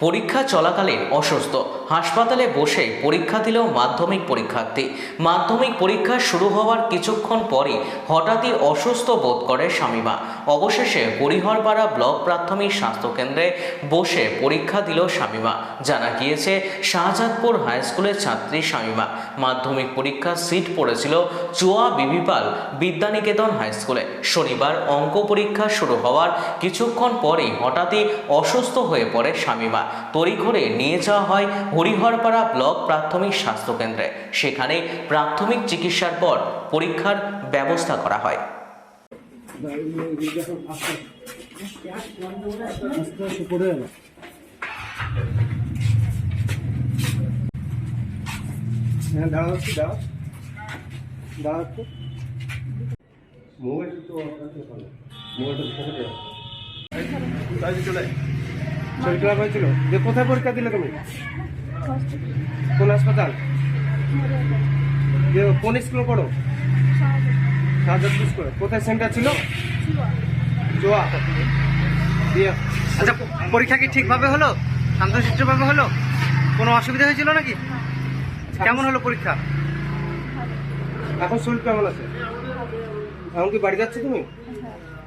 পরীক্ষা চলাকালীন অসুস্থ। হাসপাতালে বসে পরীক্ষা দিল মাধ্যমিক পরীক্ষার্থী। মাধ্যমিক পরীক্ষা শুরু হওয়ার কিছুক্ষণ পরই হঠাৎই অসুস্থ বোধ করে স্বামীমা। অবশেষে হরিহরপাড়া ব্লক প্রাথমিক স্বাস্থ্যকেন্দ্রে বসে পরীক্ষা দিল স্বামীমা। জানা গিয়েছে, শাহজাদপুর হাই স্কুলের ছাত্রী স্বামীমা। মাধ্যমিক পরীক্ষার সিট পড়েছিল চুয়া বিবিপাল বিদ্যানিকেতন হাই স্কুলে। শনিবার অঙ্ক পরীক্ষা শুরু হওয়ার কিছুক্ষণ পরেই হঠাৎই অসুস্থ হয়ে পড়ে স্বামীমা। তড়িঘড়ে নিয়ে যাওয়া হয় হরিহরপাড়া ব্লক প্রাথমিক স্বাস্থ্যকেন্দ্রে। সেখানে প্রাথমিক চিকিৎসার পর পরীক্ষার ব্যবস্থা করা হয়। হ্যাঁ মোবাইল তো মোবাইলটা চলে। শরীর খারাপ হয়েছিল? যে কোথায় পরীক্ষা দিলে তুমি? কোন হাসপাতাল? যে কোন স্কুলে পড়ো? স্কুলে কোথায় সেন্টার ছিল? জোয়া। আচ্ছা পরীক্ষা কি ঠিকভাবে হলো? শান্তশিষ্টভাবে হলো? কোনো অসুবিধা হয়েছিল নাকি? কেমন হলো পরীক্ষা? এখন শরীর কেমন আছে? এখন কি বাড়ি যাচ্ছ তুমি?